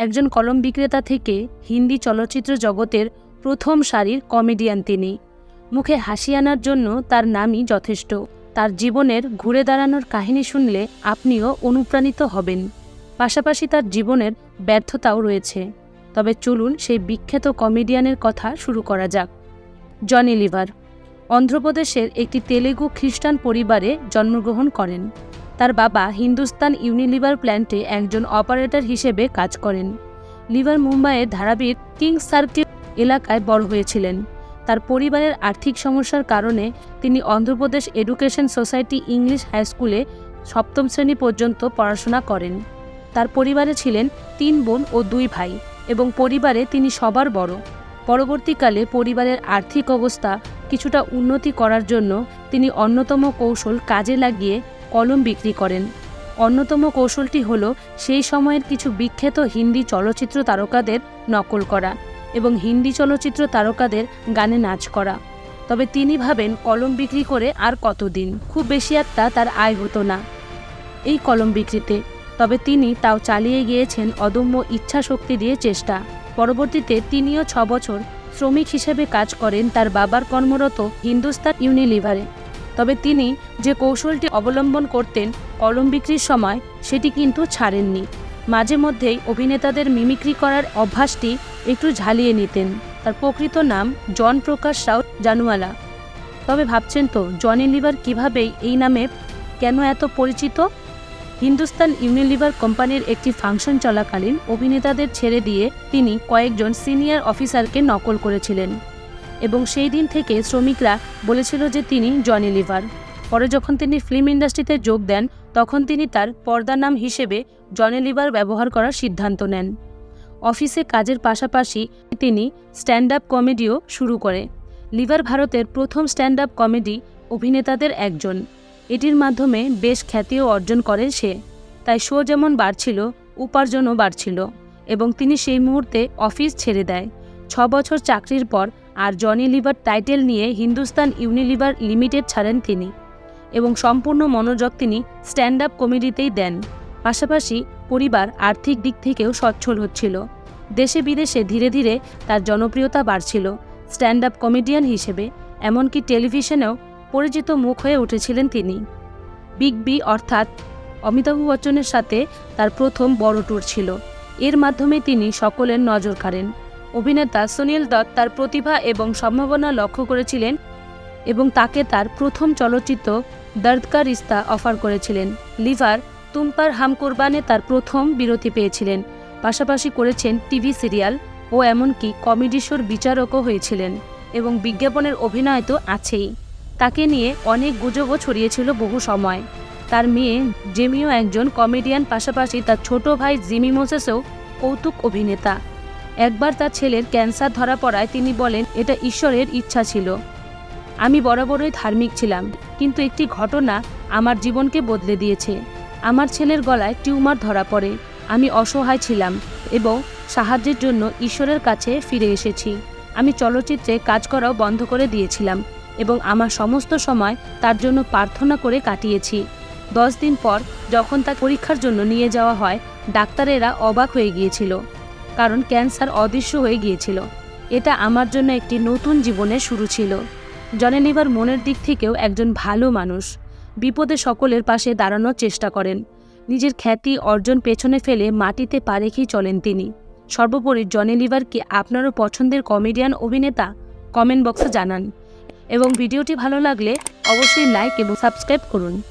একজন কলম বিক্রেতা থেকে হিন্দি চলচ্চিত্র জগতের প্রথম সারির কমেডিয়ান তিনি। মুখে হাসি আনার জন্য তার নামই যথেষ্ট। তার জীবনের ঘুরে দাঁড়ানোর কাহিনী শুনলে আপনিও অনুপ্রাণিত হবেন। পাশাপাশি তার জীবনের ব্যর্থতাও রয়েছে। তবে চলুন সেই বিখ্যাত কমেডিয়ানের কথা শুরু করা যাক। জনি লিভার, অন্ধ্রপ্রদেশের একটি তেলেগু খ্রিস্টান পরিবারে জন্মগ্রহণ করেন। তার বাবা হিন্দুস্তান ইউনিলিভার প্ল্যান্টে একজন অপারেটর হিসেবে কাজ করেন। লিভার মুম্বাইয়ের ধারাবীর কিংস সার্কিট এলাকায় বড় হয়েছিলেন। তার পরিবারের আর্থিক সমস্যার কারণে তিনি Andhra Pradesh education society English high স্কুলে সপ্তম শ্রেণি পর্যন্ত পড়াশোনা করেন। তার পরিবারে ছিলেন তিন বোন ও দুই ভাই এবং পরিবারে তিনি সবার বড়। পরবর্তীকালে পরিবারের আর্থিক অবস্থা কিছুটা উন্নতি করার জন্য তিনি অন্যতম কৌশল কাজে লাগিয়ে কলম বিক্রি করেন। অন্যতম কৌশলটি হল সেই সময়ের কিছু বিখ্যাত হিন্দি চলচ্চিত্র তারকাদের নকল করা এবং হিন্দি চলচ্চিত্র তারকাদের গানে নাচ করা। তবে তিনি ভাবেন কলম বিক্রি করে আর কতদিন? খুব বেশি একটা তার আয় হতো না এই কলম বিক্রিতে। তবে তিনি তাও চালিয়ে গিয়েছেন অদম্য ইচ্ছা শক্তি দিয়ে চেষ্টা। পরবর্তীতে তিনিও ছ বছর শ্রমিক হিসেবে কাজ করেন তার বাবার কর্মরত হিন্দুস্তান ইউনিলিভারে। তবে তিনি যে কৌশলটি অবলম্বন করতেন কলম বিক্রির সময়, সেটি কিন্তু ছাড়েননি। মাঝে মধ্যেই অভিনেতাদের মিমিক্রি করার অভ্যাসটি একটু ঝালিয়ে নিতেন। তার প্রকৃত নাম জন প্রকাশ রাও জানুয়ালা। তবে ভাবছেন তো, জনি লিভার কীভাবে এই নামে কেন এত পরিচিত? হিন্দুস্তান ইউনিলিভার কোম্পানির একটি ফাংশন চলাকালীন অভিনেতাদের ছেড়ে দিয়ে তিনি কয়েকজন সিনিয়র অফিসারকে নকল করেছিলেন। এবং সেই দিন থেকে শ্রমিকরা বলেছিল যে তিনি জনি লিভার। পরে যখন তিনি ফিল্ম ইন্ডাস্ট্রিতে যোগ দেন, তখন তিনি তার পর্দার নাম হিসেবে জনি লিভার ব্যবহার করার সিদ্ধান্ত নেন। অফিসে কাজের পাশাপাশি তিনি স্ট্যান্ড আপ কমেডিও শুরু করে। লিভার ভারতের প্রথম স্ট্যান্ড আপ কমেডি অভিনেতাদের একজন। এটির মাধ্যমে বেশ খ্যাতিও অর্জন করে সে। তাই শো যেমন বাড়ছিল, উপার্জনও বাড়ছিল এবং তিনি সেই মুহূর্তে অফিস ছেড়ে দেয়। ছ বছর চাকরির পর আর জনি লিভার টাইটেল নিয়ে হিন্দুস্তান ইউনিলিভার লিমিটেড ছাড়েন তিনি এবং সম্পূর্ণ মনোযোগ তিনি স্ট্যান্ড আপ কমেডিতেই দেন। পাশাপাশি পরিবার আর্থিক দিক থেকেও সচ্ছল হচ্ছিল। দেশে বিদেশে ধীরে ধীরে তার জনপ্রিয়তা বাড়ছিল স্ট্যান্ড আপ কমেডিয়ান হিসেবে, এমনকি টেলিভিশনেও পরিচিত মুখ হয়ে উঠেছিলেন তিনি। বিগ বি অর্থাৎ অমিতাভ বচ্চনের সাথে তার প্রথম বড় ট্যুর ছিল। এর মাধ্যমে তিনি সকলের নজর কাড়েন। অভিনেতা সুনীল দত্ত তার প্রতিভা এবং সম্ভাবনা লক্ষ্য করেছিলেন এবং তাকে তার প্রথম চলচ্চিত্র দর্দ কা রিস্তা অফার করেছিলেন। লিভার তুমপার হাম কুরবানে তার প্রথম বিরতি পেয়েছিলেন। পাশাপাশি করেছেন টিভি সিরিয়াল ও এমনকি কমেডি শোর বিচারকও হয়েছিলেন এবং বিজ্ঞাপনের অভিনয় তো আছেই। তাকে নিয়ে অনেক গুজবও ছড়িয়েছিল বহু সময়। তার মেয়ে জেমিও একজন কমেডিয়ান, পাশাপাশি তার ছোট ভাই জিমি মোসেসও কৌতুক অভিনেতা। একবার তার ছেলের ক্যান্সার ধরা পড়ায় তিনি বলেন, এটা ঈশ্বরের ইচ্ছা ছিল। আমি বরাবরই ধার্মিক ছিলাম, কিন্তু একটি ঘটনা আমার জীবনকে বদলে দিয়েছে। আমার ছেলের গলায় টিউমার ধরা পড়ে। আমি অসহায় ছিলাম এবং সাহায্যের জন্য ঈশ্বরের কাছে ফিরে এসেছি। আমি চলচ্চিত্রে কাজ করাও বন্ধ করে দিয়েছিলাম এবং আমার সমস্ত সময় তার জন্য প্রার্থনা করে কাটিয়েছি। দশ দিন পর যখন তার পরীক্ষার জন্য নিয়ে যাওয়া হয়, ডাক্তারেরা অবাক হয়ে গিয়েছিল। কারণ ক্যান্সার অদৃশ্য হয়ে গিয়েছিল। এটা আমার জন্য একটি নতুন জীবনের শুরু ছিল। জনেলিভার মনের দিক থেকেও একজন ভালো মানুষ। বিপদে সকলের পাশে দাঁড়ানোর চেষ্টা করেন। নিজের খ্যাতি অর্জন পেছনে ফেলে মাটিতে পা রেখেই চলেন তিনি। সর্বোপরি জনেলিভার কি আপনারও পছন্দের কমেডিয়ান অভিনেতা? কমেন্ট বক্সে জানান। এবং ভিডিওটি ভালো লাগলে অবশ্যই লাইক এবং সাবস্ক্রাইব করুন।